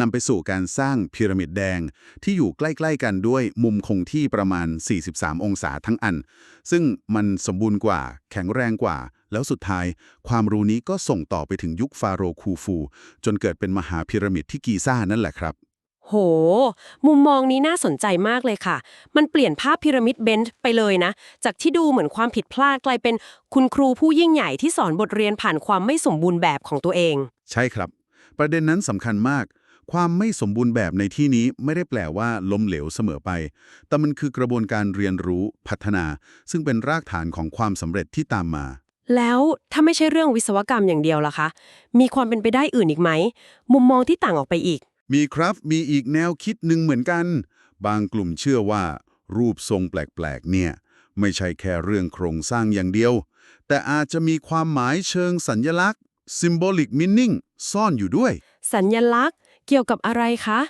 นำไปสู่การสร้างพีระมิดแดงที่อยู่ใกล้ๆกันด้วยมุมคงที่ประมาณ 43 องศาทั้งอัน ซึ่งมันสมบูรณ์กว่า แข็งแรงกว่า แล้วสุดท้าย ความรู้นี้ก็ส่งต่อไปถึงยุคฟาโรห์คูฟู จนเกิดเป็นมหาพีระมิดที่กีซ่านั่นแหละครับ โห มุมมองนี้น่าสนใจมากเลยค่ะ มันเปลี่ยนภาพพีระมิดเบนซ์ไปเลยนะ จากที่ดูเหมือนความผิดพลาดกลายเป็นคุณครูผู้ยิ่งใหญ่ที่สอนบทเรียนผ่านความไม่สมบูรณ์แบบของตัวเอง ใช่ครับ ประเด็นนั้นสำคัญมาก ความไม่สมบูรณ์แบบในที่นี้ไม่ได้แปลว่าล้มเหลวเสมอไป แต่มันคือกระบวนการเรียนรู้พัฒนา ซึ่งเป็นรากฐานของความสำเร็จที่ตามมา แล้วถ้าไม่ใช่เรื่องวิศวกรรมอย่างเดียวล่ะคะ มีความเป็นไปได้อื่นอีกไหม มุมมองที่ต่างออกไปอีก มีครับ มีอีกแนวคิดหนึ่งเหมือนกัน บางกลุ่มเชื่อว่า รูปทรงแปลกๆ เนี่ย ไม่ใช่แค่เรื่องโครงสร้างอย่างเดียว แต่อาจจะมีความหมายเชิงสัญญลักษณ์ symbolic meaning ซ่อนอยู่ด้วย สัญญลักษณ์ เกี่ยวกับอะไรคะ